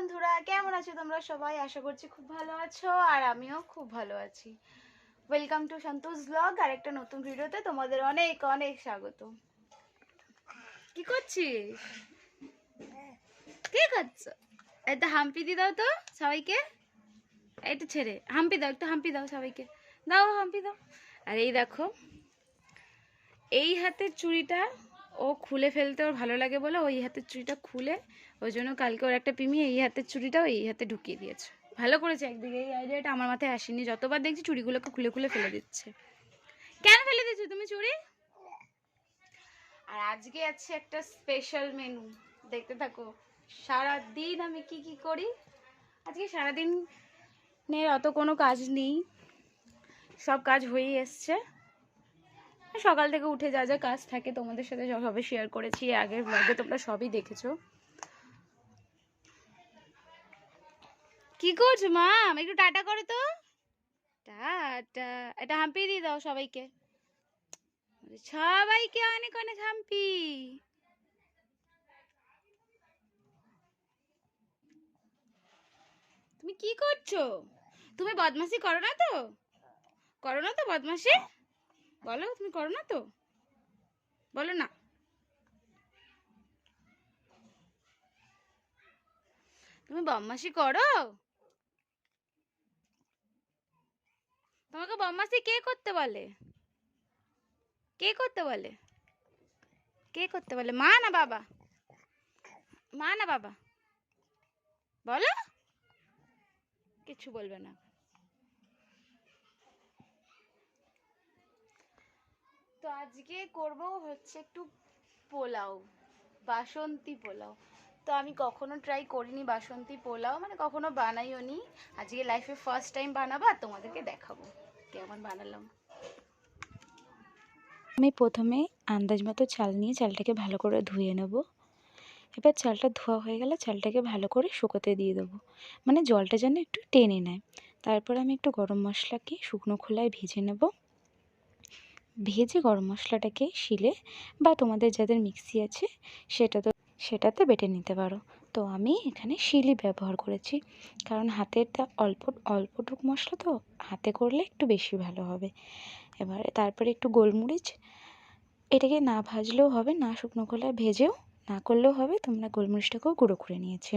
বন্ধুরা, কেমন আছো তোমরা সবাই? আশা করছি খুব ভালো আছো আর আমিও খুব ভালো আছি। ওয়েলকাম টু সন্তোষ ব্লগ আর একটা নতুন ভিডিওতে তোমাদের অনেক অনেক স্বাগত। কি করছিস? কি করছ একটা হাম্পি দি দাও তো সবাইকে। এইটা ছেড়ে, হাম্পি দাও, একটু হাম্পি দাও সবাইকে। দাও হাম্পি দাও। আর এই দেখো, এই হাতের চুড়িটা ও খুলে ফেলতে ওর ভালো লাগে বলে ওই হাতের চুড়িটা খুলে ওই জন্য কালকে ওর একটা পিমি এই হাতের চুড়িটাও এই হাতে ঢুকিয়ে দিয়েছে। ভালো করেছে একদিকে এই আইডিয়াটা আমার মাথায় আসেনি। যতবার দেখছি চুড়িগুলোকে খুলে খুলে ফেলে দিচ্ছে। কেন ফেলে দিচ্ছ তুমি চুড়ি? আর আজকে আছে একটা স্পেশাল মেনু দেখতে থাকো সারা দিন আমি কি কি করি? আজকে সারাদিন নের অত কোনো কাজ নেই। সব কাজ হয়েই এসছে। সকাল থেকে উঠে যা যা কাজ থাকে তোমাদের সাথে সবে শেয়ার করেছি। আগের ব্লগে তোমরা সবই দেখেছ। কি করছ মা একটু টাটা করো তো। টাটা। এটা হাম্পি দিয়ে দাও সবাইকে। সবাইকে অনেক অনেক হাম্পি। তুমি কি করছ? তুমি বদমাশি করো না তো? করো না তো বদমাশি? বলো, তুমি করো না তো? বলো না। তুমি বদমাশি করো? তোমাকে বদমাশি কে করতে বলে? কে করতে বলে? কে করতে বলে? মা না বাবা? মা না বাবা? বলো? কিছু বলবে না। তো আজকে করব হচ্ছে একটু পোলাও, বাসন্তী পোলাও। তো আমি কখনো ট্রাই করিনি বাসন্তী পোলাও মানে কখনো বানাইও নি। আজকে লাইফে ফার্স্ট টাইম বানাবো আর তোমাদেরকে দেখাবো। কেমন বানালাম। আমি প্রথমে আন্দাজ মতো চাল নিয়ে চালটাকে ভালো করে ধুয়ে নেব। এবার চালটা ধোয়া হয়ে গেলে চালটাকে ভালো করে শুকোতে দিয়ে দেবো। মানে জলটা যেন একটু টেনে নেয়। তারপর আমি একটু গরম মশলাকে শুকনো খোলায় ভেজে নেব। ভেজে গরম মশলাটাকে শিলে বা তোমাদের যাদের মিক্সি আছে, সেটা তো সেটাতে বেটে নিতে পারো। তো আমি এখানে শিলি ব্যবহার করেছি। কারণ হাতের হাতেরটা অল্প অল্পটুক মশলা তো হাতে করলে একটু বেশি ভালো হবে। এবার তারপরে একটু গোলমরিচ। এটাকে না ভাজলেও হবে, না শুকনো খোলায় ভেজেও, না করলেও হবে। তোমরা গোলমরিচটাকেও গুঁড়ো করে নিয়েছি।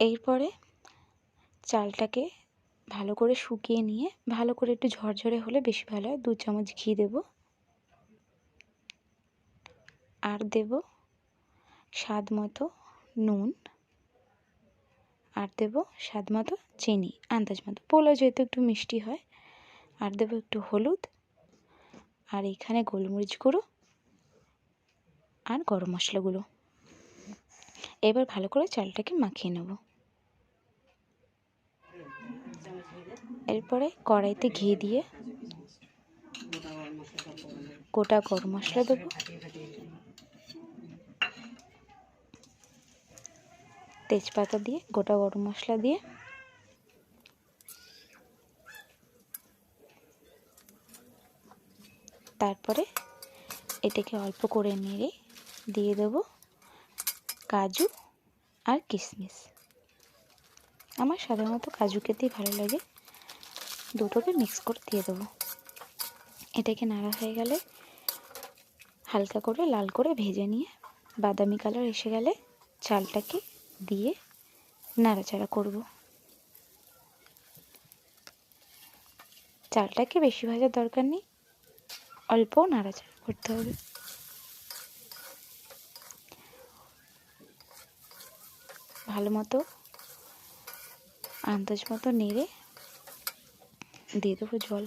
এরপরে চালটাকে ভালো করে শুকিয়ে নিয়ে, ভালো করে একটু ঝরঝরে হলে বেশি ভালো হয়। দু চামচ ঘি দেব। আর দেব স্বাদ মতো নুন। আর দেব স্বাদ মতো চিনি, আন্দাজ মতো। পোলাও যেহেতু একটু মিষ্টি হয়, আর দেবো একটু হলুদ। আর এখানে গোলমরিচ গুঁড়ো আর গরম মশলা গুঁড়ো। এবার ভালো করে চালটাকে মাখিয়ে নেব। এরপরে কড়াইতে ঘি দিয়ে গোটা গরম মশলা দেবো। তেজপাতা দিয়ে, গোটা গরম মশলা দিয়ে। তারপরে এটাকে অল্প করে নেড়ে দিয়ে দেব কাজু আর কিশমিশ। আমার সাধারণত কাজু খেতেই ভালো লাগে। দুটোকে মিক্স করে দিয়ে দেবো। এটাকে নাড়া হয়ে গেলে হালকা করে লাল করে ভেজে নিয়ে বাদামি কালার এসে গেলে চালটাকে দিয়ে নাড়াচাড়া করব। চালটাকে বেশি ভাজার দরকার নেই, অল্প নাড়াচাড়া করতে হবে। ভালো মতো আন্দাজ মতো নেড়ে দিয়ে দেবো জল।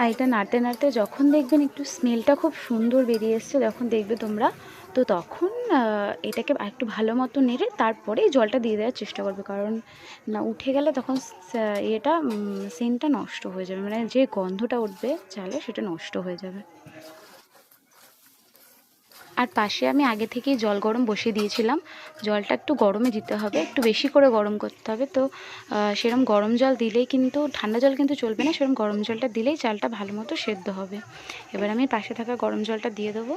আর এটা নাড়তে নাড়তে যখন দেখবেন একটু স্মেলটা খুব সুন্দর বেরিয়ে এসছে, যখন দেখবে তোমরা, তো তখন এটাকে একটু ভালো মতো নেড়ে তারপরে জলটা দিয়ে দেওয়ার চেষ্টা করবে। কারণ, না, উঠে গেলে তখন এটা সেন্টটা নষ্ট হয়ে যাবে। মানে যে গন্ধটা উঠবে চালে সেটা নষ্ট হয়ে যাবে। আর পাশে আমি আগে থেকেই জল গরম বসিয়ে দিয়েছিলাম। জলটা একটু গরমে দিতে হবে, একটু বেশি করে গরম করতে হবে। তো সেরম গরম জল দিলেই কিন্তু, ঠান্ডা জল কিন্তু চলবে না, সেরম গরম জলটা দিলেই চালটা ভালো মতো সেদ্ধ হবে। এবার আমি পাশে থাকা গরম জলটা দিয়ে দেবো।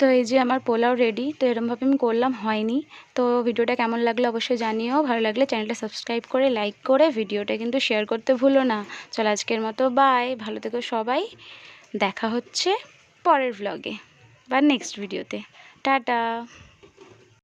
তো এই যে আমার পোলাও রেডি তো এরমভাবে আমি করলাম, হয়নি। তো ভিডিওটা কেমন লাগল অবশ্যই জানিও। ভালো লাগলে চ্যানেলটা সাবস্ক্রাইব করে লাইক করে ভিডিওটা কিন্তু শেয়ার করতে ভুলো না। চলো আজকের মতো বাই ভালো থেকো সবাই। দেখা হচ্ছে পরের ভ্লগে বা নেক্সট ভিডিওতে টাটা।